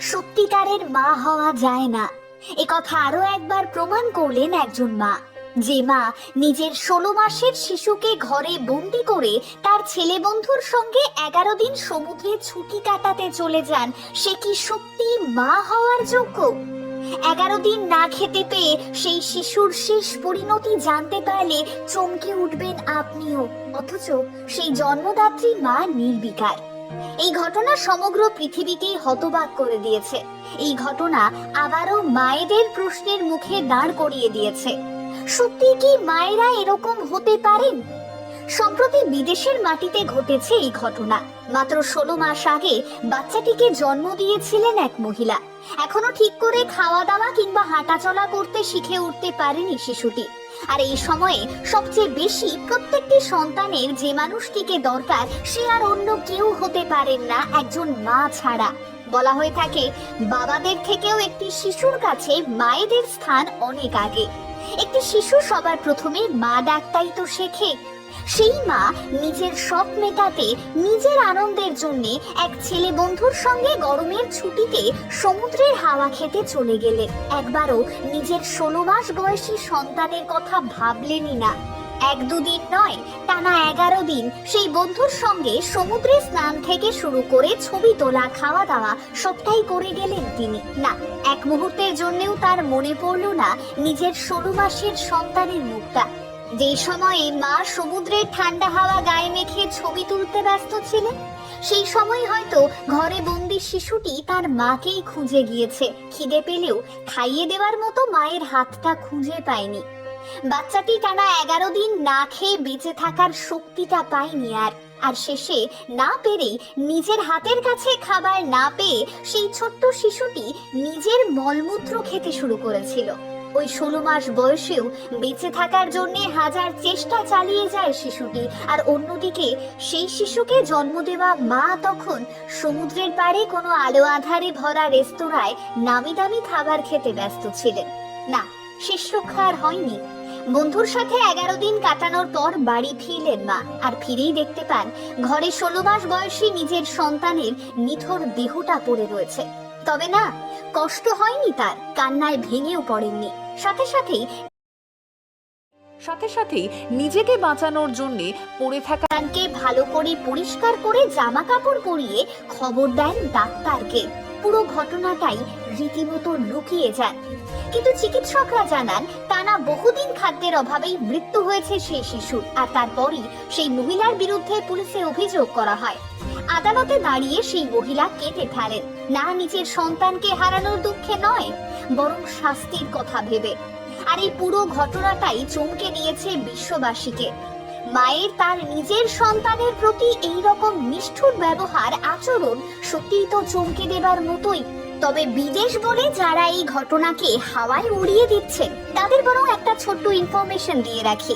সত্যিকারের মা হওয়া যায় না। এ কথা আরও একবার প্রমাণ করলেন একজন মা। যে মা নিজের ষোলো মাসের শিশুকে ঘরে বন্দি করে তার ছেলে বন্ধুর সঙ্গে এগারো দিন সমুদ্রে ছুটি কাটাতে চলে যান, সে কি সত্যি মা হওয়ার যোগ্য? এগারো দিন না খেতে পেয়ে সেই শিশুর শেষ পরিণতি জানতে পারলে চমকে উঠবেন আপনিও। অথচ সেই জন্মদাত্রী মা নির্বিকার। এই ঘটনা সমগ্র পৃথিবীকে হতবাক করে দিয়েছে। এই ঘটনা আবারও মায়েদের প্রশ্নের মুখে দাঁড় করিয়ে দিয়েছে। সত্যি কি মায়েরা এরকম হতে পারেন? সম্প্রতি বিদেশের মাটিতে ঘটেছে এই ঘটনা। মাত্র ষোলো মাস আগে বাচ্চাটিকে জন্ম দিয়েছিলেন এক মহিলা। এখনও ঠিক করে খাওয়া দাওয়া কিংবা হাঁটাচলা করতে শিখে উঠতে পারেনি শিশুটি। আর এই সময়ে সবচেয়ে বেশি প্রত্যেকটি সন্তানের যে মানুষটিকে দরকার, সে আর অন্য কেউ হতে পারেন না, একজন মা ছাড়া। বলা হয়ে থাকে, বাবাদের থেকেও একটি শিশুর কাছে মায়েদের স্থান অনেক আগে। একটি শিশু সবার প্রথমে মা ডাকটাই তো শেখে সেই মা নিজের শখ মেটাতে, নিজের আনন্দের জন্য এক ছেলে বন্ধুর সঙ্গে গরমের ছুটিতে সমুদ্রের হাওয়া খেতে চলে গেলেন। একবারও নিজের ষোলো মাস বয়সী সন্তানের কথা ভাবলেনই না। এক দুদিন নয়, টানা এগারো দিন সেই বন্ধুর সঙ্গে সমুদ্রে স্নান থেকে শুরু করে ছবি তোলা, খাওয়া দাওয়া সবটাই করে গেলেন তিনি। না, এক মুহূর্তের জন্যেও তার মনে পড়ল না নিজের ষোলো মাসের সন্তানের মুখটা। যে সময়ে মা সমুদ্রের ঠান্ডা হাওয়া গায়ে মেখে ছবি তুলতে ব্যস্ত ছিলেন, সেই সময় হয়তো ঘরে বন্দি শিশুটি তার মাকেই খুঁজে গিয়েছে। খিদে পেলেও খাইয়ে দেওয়ার মতো মায়ের হাতটা খুঁজে পায়নি। বাচ্চাটি টানা এগারো দিন না খেয়ে বেঁচে থাকার শক্তিটা পায়নি আর। আর শেষে না পেরেই নিজের হাতের কাছে খাবার না পেয়ে সেই ছোট্ট শিশুটি নিজের মলমূত্র খেতে শুরু করেছিল। ওই ষোলো মাস বয়সেও বেঁচে থাকার জন্য হাজার চেষ্টা চালিয়ে যায় শিশুটি। আর অন্যদিকে সেই শিশুকে জন্ম দেওয়া মা তখন সমুদ্রের পাড়ে কোনো আলো আধারে ভরা রেস্তোরাঁয় নামি দামি খাবার খেতে ব্যস্ত ছিলেন। না, শেষ রক্ষা আর হয়নি। বন্ধুর সাথে এগারো দিন কাটানোর পর বাড়ি ফিরলেন মা। আর ফিরেই দেখতে পান, ঘরে ষোলো মাস বয়সী নিজের সন্তানের নিথর দেহটা পড়ে রয়েছে। তবে না, কষ্ট হয়নি তার, কান্নায় ভেঙেও পড়েননি। সাথে সাথেই সাথে সাথেই নিজেকে বাঁচানোর জন্য পড়ে থাকা কানকে ভালো করে পরিষ্কার করে জামা কাপড় পরিয়ে খবর দেন ডাক্তারকে। পুরো ঘটনাটাই রীতিমতো লুকিয়ে যান কিন্তু চিকিৎসকরা জানান টানা বহুদিন খাদ্যের অভাবেই মৃত্যু হয়েছে সেই শিশুর। আর তারপরই সেই মহিলার বিরুদ্ধে পুলিশে অভিযোগ করা হয়। আদালতে দাঁড়িয়ে সেই মহিলা কেটে ফেলেন। না নিজের সন্তানকে হারানোর দুঃখে নয়, বরং শাস্তির কথা ভেবে। আর এই পুরো ঘটনাটাই চমকে দিয়েছে বিশ্ববাসীকে। মায়ের তার নিজের সন্তানের প্রতি এই রকম নিষ্ঠুর ব্যবহার, আচরণ সত্যিই তো চমকে দেবার মতোই। তবে বিদেশ বলে যারা এই ঘটনাকে হাওয়ায় উড়িয়ে দিচ্ছেন, তাদের বরং একটা ছোট্ট ইনফরমেশন দিয়ে রাখি।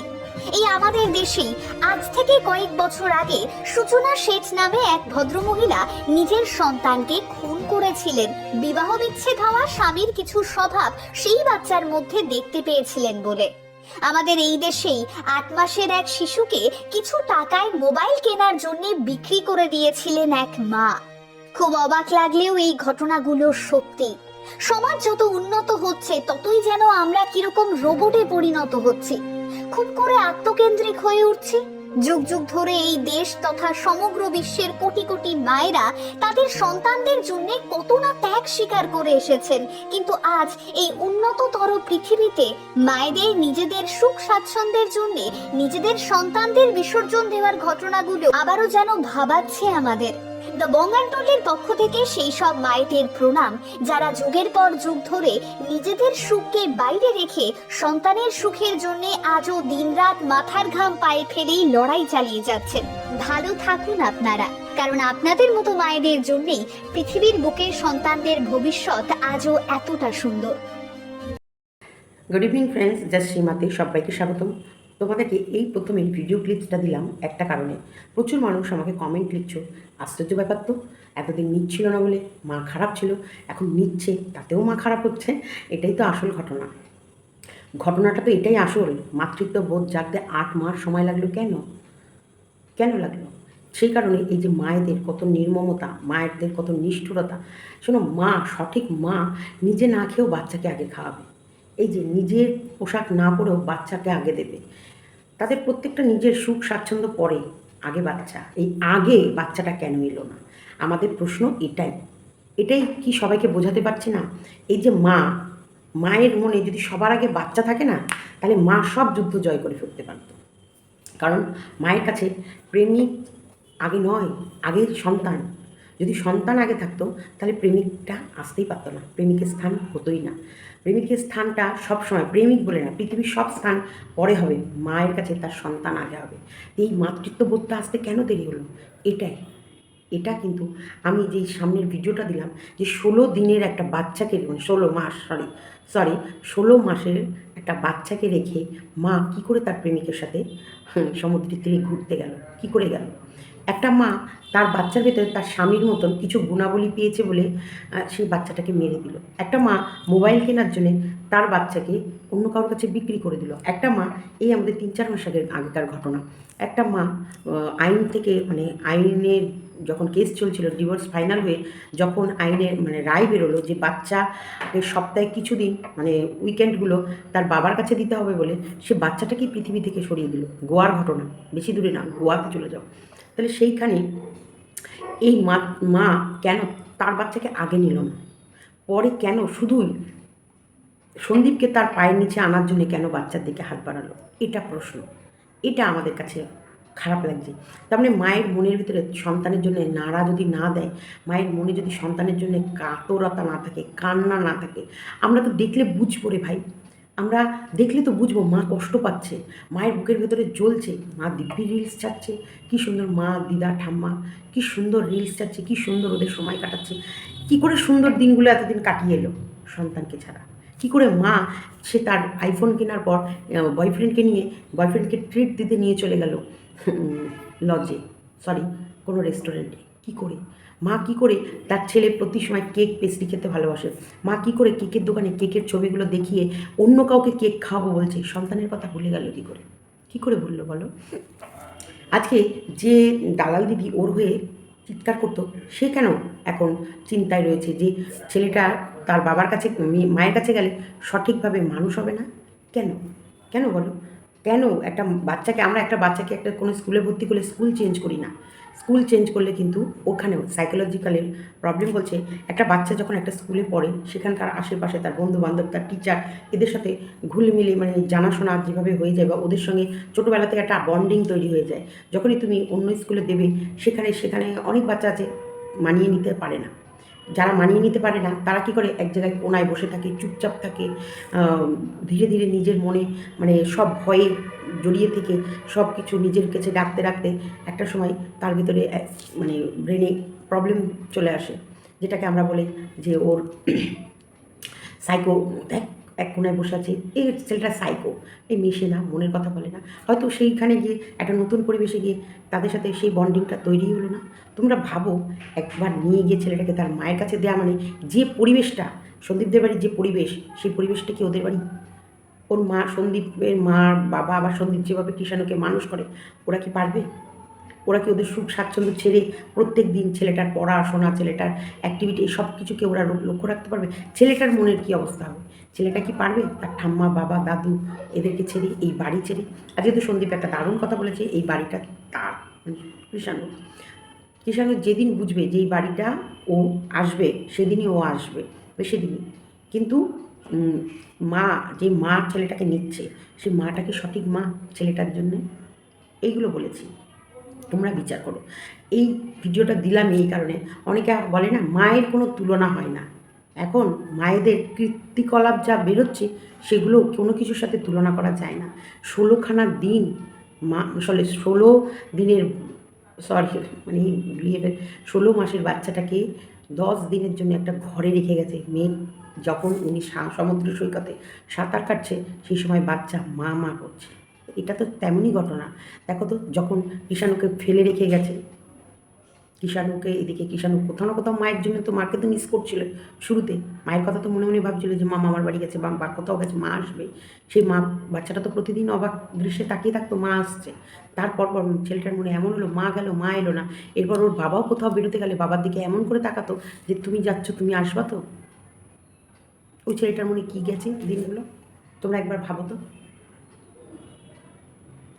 এই আমাদের দেশেই আজ থেকে কয়েক বছর আগে সূচনা শেঠ নামে এক ভদ্রমহিলা নিজের সন্তানকে খুন করেছিলেন। বিবাহ বিচ্ছেদ হওয়া স্বামীর কিছু স্বভাব সেই বাচ্চার মধ্যে দেখতে পেয়েছিলেন বলে। আমাদের এই দেশেই আট মাসের এক শিশুকে কিছু টাকায় মোবাইল কেনার জন্য বিক্রি করে দিয়েছিলেন এক মা। খুব অবাক লাগলেও এই ঘটনাগুলো সত্যি। সমাজ যত উন্নত হচ্ছে, ততই যেন আমরা কীরকম রোবটে পরিণত হচ্ছি। খুব করে আত্মকেন্দ্রিক হয়ে উঠছি। যুগ যুগ ধরে এই দেশ তথা সমগ্র বিশ্বের কোটি কোটি মায়েরা তাদের সন্তানদের জন্য কত না ত্যাগ স্বীকার করে এসেছেন। কিন্তু আজ এই উন্নততর পৃথিবীতে মায়েদের, নিজেদের সুখ স্বাচ্ছন্দ্যের জন্য নিজেদের সন্তানদের বিসর্জন দেওয়ার ঘটনাগুলো আবারও যেন ভাবাচ্ছে আমাদের। দ্য বঙ্গানটলের পক্ষ থেকে সেই সব মায়েদের প্রণাম, যারা যুগের পর যুগ ধরে নিজেদের সুখকে বাইরে রেখে সন্তানের সুখের জন্য আজও দিনরাত মাথার ঘাম পায়ে ফেলেই লড়াই চালিয়ে যাচ্ছেন। ভালো থাকুন আপনারা, কারণ আপনাদের মতো মায়েদের জন্যই পৃথিবীর বুকে সন্তানদের ভবিষ্যৎ আজও এতটা সুন্দর। গুড ইভিনিং ফ্রেন্ডস জাস্ট সীমাতে সবাইকে স্বাগতম। তোমাদেরকে এই প্রথম ভিডিও ক্লিপসটা দিলাম একটা কারণে। প্রচুর মানুষ আমাকে কমেন্ট লিখছো, আশ্চর্য ব্যাপার তো। এতদিন নিচ্ছিল না বলে মা খারাপ ছিল, এখন নিচ্ছে, তাতেও মা খারাপ হচ্ছে, এটাই তো আসল ঘটনা। ঘটনাটা তো এটাই আসল, মাতৃত্ব বোধ জাগতে আট মাস সময় লাগল কেন? কেন লাগল? সেই কারণে এই যে মায়েদের কত নির্মমতা মায়েদের কত নিষ্ঠুরতা, শোনো, মা, সঠিক মা নিজে না খেয়েও বাচ্চাকে আগে খাওয়াবে। এই যে নিজের পোশাক না পরেও বাচ্চাকে আগে দেবে। তাদের প্রত্যেকটা নিজের সুখ, স্বাচ্ছন্দ্য পরে আগে বাচ্চা। এই আগে বাচ্চাটা কেন এলো না? আমাদের প্রশ্ন এটাই। এটাই কি সবাইকে বোঝাতে পারছি না? এই যে মা, মায়ের মনে যদি সবার আগে বাচ্চা থাকে না, তাহলে মা সব যুদ্ধ জয় করে ফেলতে পারতো। কারণ মায়ের কাছে প্রেমিক আগে নয়, আগে সন্তান। যদি সন্তান আগে থাকতো, তাহলে প্রেমিকটা আসতেই পারতো না, প্রেমিকের স্থান হতোই না। প্রেমিকের স্থানটা সবসময় প্রেমিক বলে না, পৃথিবীর সব স্থান পরে হবে, মায়ের কাছে তার সন্তান আগে হবে। এই মাতৃত্ববোধটা আসতে কেন দেরি হলো? এটাই, এটা কিন্তু আমি যেই সামনের ভিডিওটা দিলাম যে ষোলো দিনের একটা বাচ্চাকে মানে ষোলো মাস সরি সরি ষোলো মাসের একটা বাচ্চাকে রেখে মা কি করে তার প্রেমিকের সাথে সমুদ্রের তীরে ঘুরতে গেল? কি করে গেল? একটা মা তার বাচ্চার ভেতরে তার স্বামীর মতন কিছু গুণাবলী পেয়েছে বলে সেই বাচ্চাটাকে মেরে দিল। একটা মা মোবাইল কেনার জন্যে তার বাচ্চাকে অন্য কারোর কাছে বিক্রি করে দিল। একটা মা, এই আমাদের তিন চার মাস আগের আগেকার ঘটনা। একটা মা আইন থেকে মানে আইনের যখন কেস চলছিল ডিভোর্স ফাইনাল হয়ে যখন আইনের মানে রায় বেরোলো যে বাচ্চাকে সপ্তাহে কিছুদিন মানে উইকেন্ডগুলো তার বাবার কাছে দিতে হবে বলে, সে বাচ্চাটাকে পৃথিবী থেকে সরিয়ে দিল। গোয়ার ঘটনা। বেশি দূরে না, গোয়াতে চলে যাও। তাহলে সেইখানে এই মা মা কেন তার বাচ্চাকে আগে নিল না? পরে কেন শুধুই সন্দীপকে তার পায়ের নিচে আনার জন্য কেন বাচ্চার দিকে হাত বাড়ালো? এটা প্রশ্ন। এটা আমাদের কাছে খারাপ লাগছে। তার মানে মায়ের মনের ভিতরে সন্তানের জন্য নাড়া যদি না দেয়, মায়ের মনে যদি সন্তানের জন্য কাতরতা না থাকে, কান্না না থাকে, আমরা তো দেখলে বুঝব রে ভাই। আমরা দেখলে তো বুঝব, মা কষ্ট পাচ্ছে, মায়ের বুকের ভেতরে জ্বলছে, মা দিব্যি রিলস চাচ্ছে, কি সুন্দর মা, দিদা, ঠাম্মা, কি সুন্দর রিলস চাচ্ছে, কি সুন্দর ওদের সময় কাটাচ্ছে, কি করে সুন্দর দিনগুলো এতদিন কাটিয়ে এলো সন্তানকে ছাড়া? কি করে মা সে তার আইফোন কেনার পর বয়ফ্রেন্ডকে নিয়ে বয়ফ্রেন্ডকে ট্রিট দিতে নিয়ে চলে গেল লজে সরি কোনো রেস্টুরেন্টে কি করে? মা কি করে তার ছেলে প্রতি সময় কেক পেস্ট্রি খেতে ভালোবাসে? মা কি করে কেকের দোকানে কেকের ছবিগুলো দেখিয়ে অন্য কাউকে কেক খাওয়াবো বলছে? সন্তানের কথা ভুলে গেল কি করে? কি করে ভুললো বলো? আজকে যে দালাল দিদি ওর হয়ে চিৎকার করতো, সে কেন এখন চিন্তায় রয়েছে যে ছেলেটা তার বাবার কাছে, মেয়ে- মায়ের কাছে গেলে সঠিকভাবে মানুষ হবে না? কেন? কেন বলো? কেন একটা বাচ্চাকে, আমরা একটা বাচ্চাকে একটা কোনো স্কুলে ভর্তি করলে স্কুল চেঞ্জ করি না? স্কুল চেঞ্জ করলে কিন্তু ওখানেও সাইকোলজিক্যালের প্রবলেম বলছে একটা বাচ্চা যখন একটা স্কুলে পড়ে, সেখানকার আশেপাশে তার বন্ধু বান্ধব তার টিচার এদের সাথে ঘুলমিলে মানে জানাশোনা যেভাবে হয়ে যায় বা ওদের সঙ্গে ছোটোবেলা থেকে একটা বন্ডিং তৈরি হয়ে যায়। যখনই তুমি অন্য স্কুলে দেবে, সেখানে সেখানে অনেক বাচ্চা আছে, মানিয়ে নিতে পারে না। যারা মানিয়ে নিতে পারে না, তারা কি করে? এক জায়গায় কোনায় বসে থাকে, চুপচাপ থাকে ধীরে ধীরে নিজের মনে মানে সব ভয়ে জড়িয়ে থেকে সব কিছু নিজের কাছে ডাকতে রাখতে একটা সময় তার ভিতরে মানে ব্রেনে প্রবলেম চলে আসে। যেটাকে আমরা বলি যে ওর সাইকো এক কোনায় বসে আছে। এই ছেলেটা সাইকো এই মিশে না, মনের কথা বলে না। হয়তো সেইখানে গিয়ে একটা নতুন পরিবেশে গিয়ে তাদের সাথে সেই বন্ডিংটা তৈরি হলো না। তোমরা ভাবো, একবার নিয়ে গিয়ে ছেলেটাকে তার মায়ের কাছে দেওয়া মানে যে পরিবেশটা, সন্দীপদের বাড়ির যে পরিবেশ, সেই পরিবেশটা কি ওদের বাড়ি? ওর মা সন্দীপের মা, বাবা আবার সন্দীপ যেভাবে কৃষাণুকে মানুষ করে, ওরা কি পারবে? ওরা কি ওদের সুখ স্বাচ্ছন্দ্য ছেড়ে প্রত্যেক দিন ছেলেটার পড়াশোনা, ছেলেটার অ্যাক্টিভিটি এই সব কিছুকে ওরা লক্ষ্য রাখতে পারবে? ছেলেটার মনের কি অবস্থা হবে? ছেলেটা কি পারবে? তার ঠাম্মা, বাবা, দাদু এদেরকে ছেড়ে, এই বাড়ি ছেড়ে? আর যেহেতু সন্দীপ একটা দারুণ কথা বলেছে, এই বাড়িটা তার মানে কৃষাণু। কৃষাণু যেদিন বুঝবে যে এই বাড়িটা ও আসবে, সেদিনই ও আসবে বেশি দিনই কিন্তু মা, যে মা ছেলেটাকে নিচ্ছে সেই মাটাকে সঠিক মা ছেলেটার জন্যে এইগুলো বলেছি। তোমরা বিচার করো। এই ভিডিওটা দিলাম এই কারণে। অনেকে বলে না, মায়ের কোনো তুলনা হয় না। এখন মায়েদের কীর্তিকলাপ যা বেরোচ্ছে, সেগুলো কোনো কিছুর সাথে তুলনা করা যায় না। ষোলোখানা দিন মা আসলে ষোলো দিনের, সরি মানে বিয়ে ষোলো মাসের বাচ্চাটাকে দশ দিনের জন্য একটা ঘরে রেখে গেছে। মেয়ে যখন উনি সমুদ্র সৈকতে সাঁতার কাটছে, সেই সময় বাচ্চা মা মা করছে। এটা তো তেমনই ঘটনা। দেখো তো, যখন কৃষাণুকে ফেলে রেখে গেছে, কিষাণুকে এদিকে, কিষাণু কোথাও না কোথাও মায়ের জন্য তো মাকে তো মিস করছিল। শুরুতে মায়ের কথা তো মনে মনে ভাবছিল যে মা মামার বাড়ি গেছে বা কোথাও গেছে, মা আসবে। সেই মা, বাচ্চাটা তো প্রতিদিন অবাক দৃশ্যে তাকিয়ে থাকতো, মা আসছে। তারপর পর ছেলেটার মনে এমন হলো, মা গেল, মা এলো না। এরপর ওর বাবাও কোথাও বেরোতে গেলে, বাবার দিকে এমন করে তাকাতো যে, তুমি যাচ্ছ, তুমি আসবা তো? ওই ছেলেটার মনে কী গেছে দিনগুলো? তোমরা একবার ভাবো তো।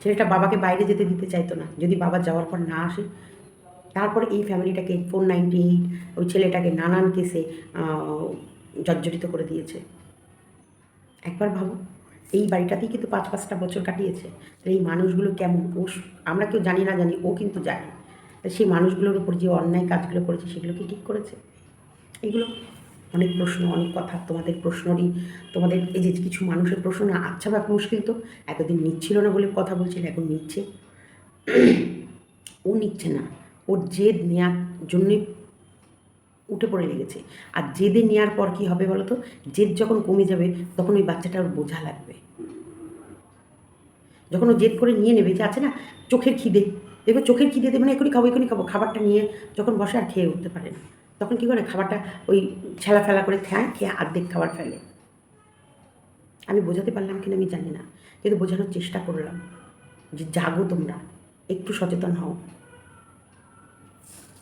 ছেলেটা বাবাকে বাইরে যেতে দিতে চাইতো না। যদি বাবা যাওয়ার পর না আসে, তারপর এই ফ্যামিলিটাকে ফোর নাইনটি এইট, ওই ছেলেটাকে নানান কেসে জর্জরিত করে দিয়েছে। একবার ভাবো, এই বাড়িটাতেই কিন্তু পাঁচ পাঁচটা বছর কাটিয়েছে। তাহলে এই মানুষগুলো কেমন? ও আমরা কেউ জানি না জানি, ও কিন্তু জানে। সেই মানুষগুলোর উপর যে অন্যায় কাজগুলো করেছে সেগুলোকে ঠিক করেছে? এগুলো অনেক প্রশ্ন, অনেক কথা, তোমাদের প্রশ্নরই, তোমাদের এই যে কিছু মানুষের প্রশ্ন না আচ্ছা ব্যাপ মুশকিল তো, এতদিন নিচ্ছিল না বলে কথা বলছিল, এখন নিচ্ছে। ও নিচ্ছে না। ওর জেদ নেওয়ার জন্যে উঠে পড়ে লেগেছে। আর জেদে নেওয়ার পর কি হবে বলো তো জেদ যখন কমে যাবে, তখন ওই বাচ্চাটার বোঝা লাগবে। যখন ও জেদ করে নিয়ে নেবে যে আছে না, চোখের খিদে। দেখবে চোখের খিদে দেবে না এখনই খাব এখনই খাব। খাবারটা নিয়ে যখন বসে আর খেয়ে উঠতে পারে না। তখন কী করে খাবারটা ওই ছেলা ফেলা করে খায়, খেয়ে অর্ধেক খাবার ফেলে। আমি বোঝাতে পারলাম কিনা আমি জানি না, কিন্তু বোঝানোর চেষ্টা করলাম যে জাগো তোমরা, একটু সচেতন হও।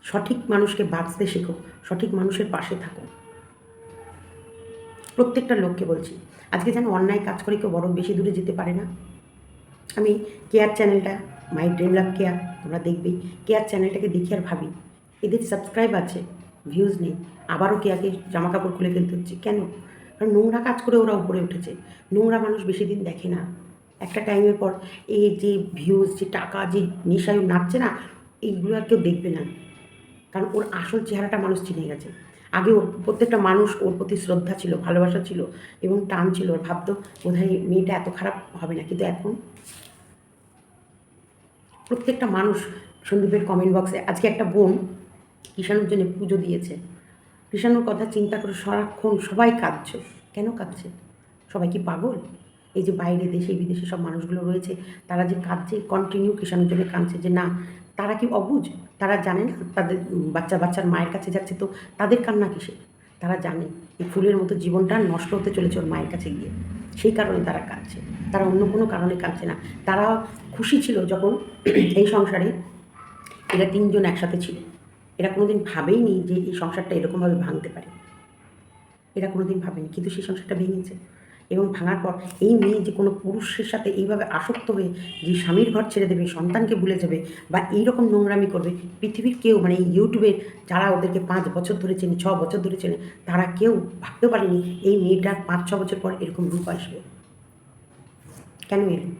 সঠিক মানুষকে বাঁচতে শেখো, সঠিক মানুষের পাশে থাকো। প্রত্যেকটা লোককে বলছি, আজকে যেন অন্যায় কাজ করে কেউ বড় বেশি দূরে যেতে পারে না। আমি কেয়ার চ্যানেলটা, মাই ড্রিম লাভ কেয়ার, তোমরা দেখবেই, কেয়ার চ্যানেলটাকে দেখি আর ভাবি। এদের সাবস্ক্রাইব আছে ভিউজ নেই। আবারও কেয়াকে জামা কাপড় খুলে ফেলতে হচ্ছে? কেন? কারণ নোংরা কাজ করে ওরা উপরে উঠেছে। নোংরা মানুষ বেশি দিন দেখে না। একটা টাইমের পর এই যে ভিউজ যে টাকা, যে নেশায় নাচছে না, এইগুলো আর কেউ দেখবে না। কারণ ওর আসল চেহারাটা মানুষ চিনে গেছে। আগে ওর প্রত্যেকটা মানুষ ওর প্রতি শ্রদ্ধা ছিল, ভালোবাসা ছিল এবং টান ছিল। ওর ভাবতো বোধহয় মেয়েটা এত খারাপ হবে না। কিন্তু এখন প্রত্যেকটা মানুষ সন্দীপের কমেন্ট বক্সে আজকে একটা বোন কিষাণুর জন্য পুজো দিয়েছে। কিষাণুর কথা চিন্তা করে সারাক্ষণ সবাই কাঁদছে। কেন কাঁদছে? সবাই কি পাগল? এই যে বাইরে দেশে, বিদেশে সব মানুষগুলো রয়েছে, তারা যে কাঁদছে কন্টিনিউ কিষাণুর জন্য কাঁদছে যে না, তারা কি অবুঝ তারা জানে না তাদের বাচ্চা বাচ্চার মায়ের কাছে যাচ্ছে তো তাদের কান্না কিসে তারা জানে এই ফুলের মতো জীবনটা নষ্ট হতে চলেছে ওর মায়ের কাছে গিয়ে। সেই কারণে তারা কাঁদছে। তারা অন্য কোনো কারণে কাঁদছে না। তারা খুশি ছিল যখন এই সংসারে এরা তিনজন একসাথে ছিল। এরা কোনোদিন ভাবেইনি যে এই সংসারটা এরকমভাবে ভাঙতে পারে। এরা কোনোদিন ভাবেনি, কিন্তু সেই সংসারটা ভেঙেছে। এবং ভাঙার পর এই মেয়ে যে কোনো পুরুষের সাথে এইভাবে আসক্ত হয়ে যে স্বামীর ঘর ছেড়ে দেবে, সন্তানকে ভুলে যাবে বা এই রকম নোংরামি করবে, পৃথিবীর কেউ মানে ইউটিউবের যারা ওদেরকে পাঁচ বছর ধরে চেনে, ছ বছর ধরে চেনে, তারা কেউ ভাবতে পারেনি এই মেয়েটার পাঁচ, ছ বছর পর এরকম রূপ আসবে। কেন এলো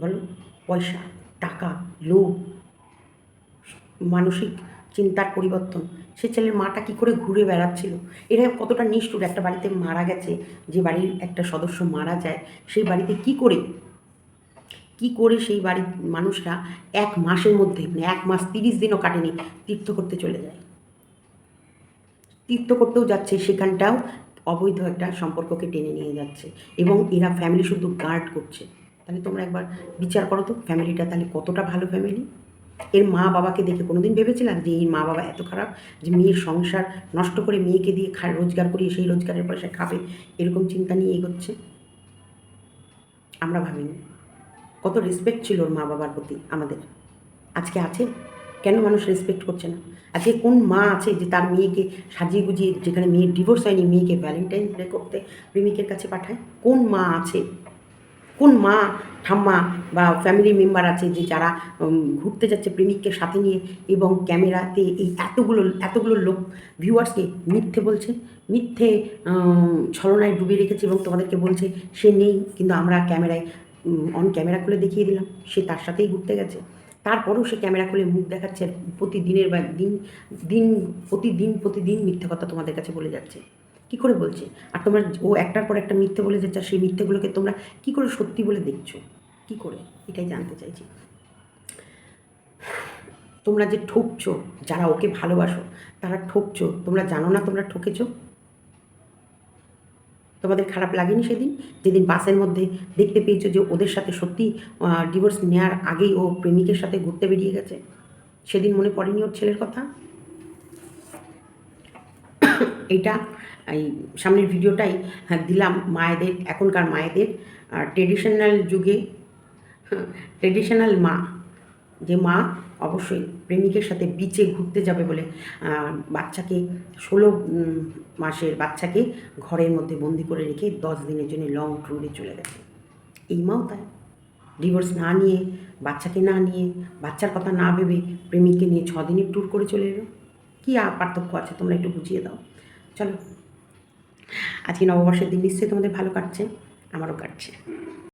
বলো, পয়সা, টাকা, লোভ, মানসিক চিন্তার পরিবর্তন। সে ছেলের মাটা কি করে ঘুরে বেড়াচ্ছিল? এরা কতটা নিষ্ঠুর। একটা বাড়িতে মারা গেছে, যে বাড়ির একটা সদস্য মারা যায়, সেই বাড়িতে কি করে? কি করে সেই বাড়ির মানুষরা এক মাসের মধ্যে মানে এক মাস তিরিশ দিনও কাটেনি, তীর্থ করতে চলে যায়। তীর্থ করতেও যাচ্ছে, সেখানটাও অবৈধ একটা সম্পর্ককে টেনে নিয়ে যাচ্ছে এবং এরা ফ্যামিলি শুধু গার্ড করছে। তাহলে তোমরা একবার বিচার করো তো ফ্যামিলিটা তাহলে কতটা ভালো ফ্যামিলি এর মা বাবাকে দেখে কোনোদিন ভেবেছিলাম যে এই মা বাবা এত খারাপ যে মেয়ের সংসার নষ্ট করে মেয়েকে দিয়ে খা, রোজগার করিয়ে সেই রোজগারের পয়সা খাবে, এরকম চিন্তা নিয়ে এগোচ্ছে? আমরা ভাবিনি। কত রেসপেক্ট ছিল ওর মা বাবার প্রতি আমাদের। আজকে আছে? কেন মানুষ রেসপেক্ট করছে না? আজকে কোন মা আছে যে তার মেয়েকে সাজিয়ে গুজিয়ে যেখানে মেয়ের ডিভোর্স হয়নি, মেয়েকে ভ্যালেন্টাইন ডে করতে, প্রেমিকের কাছে পাঠায়? কোন মা আছে কোন মা, ঠাম্মা বা ফ্যামিলি মেম্বার আছে যে যারা ঘুরতে যাচ্ছে প্রেমিককে সাথে নিয়ে এবং ক্যামেরাতে এই এতগুলো এতগুলো লোক, ভিউয়ার্সকে মিথ্যে বলছে, মিথ্যে ছলনায় ডুবিয়ে রেখেছে এবং তোমাদেরকে বলছে, সে নেই। কিন্তু আমরা ক্যামেরায় অন ক্যামেরা খুলে দেখিয়ে দিলাম, সে তার সাথেই ঘুরতে গেছে। তারপরেও সে ক্যামেরা খুলে মুখ দেখাচ্ছে, প্রতিদিনের বা দিন দিন, প্রতিদিন প্রতিদিন মিথ্যে কথা তোমাদের কাছে বলে যাচ্ছে। কি করে বলছে? আর তোমরা ও একটার পর একটা মিথ্যে বলে যাচ্ছে সেই মিথ্যেগুলোকে তোমরা কি করে সত্যি বলে দেখছ? কি করে? এটাই জানতে চাইছি। তোমরা যে ঠকছো, যারা ওকে ভালোবাসো, তারা ঠকছো। তোমরা জানো না তোমরা ঠকেছো? তোমাদের খারাপ লাগেনি সেদিন? যেদিন বাসের মধ্যে দেখতে পেয়েছ যে ওদের সাথে সত্যি ডিভোর্স নেওয়ার আগেই ও প্রেমিকের সাথে ঘুরতে বেরিয়ে গেছে? সেদিন মনে পড়েনি ওর ছেলের কথা? এটা এই সামনের ভিডিওটাই হ্যাঁ, দিলাম মায়েদের এখনকার মায়েদের। ট্রেডিশনাল যুগে ট্রেডিশনাল মা যে মা অবশ্যই প্রেমিকের সাথে বিচে ঘুরতে যাবে বলে বাচ্চাকে ষোলো মাসের বাচ্চাকে ঘরের মধ্যে বন্দি করে রেখে দশ দিনের জন্য লং ট্যুরে চলে গেছে। এই মাও তাই। ডিভোর্স না নিয়ে বাচ্চাকে না নিয়ে বাচ্চার কথা না ভেবে প্রেমিককে নিয়ে ছদিনের ট্যুর করে চলে এলো। কী পার্থক্য আছে? তোমরা একটু বুঝিয়ে দাও। চলো। আজকে নববর্ষের দিন নিশ্চয়ই তোমাদের ভালো কাটছে আমারও কাটছে।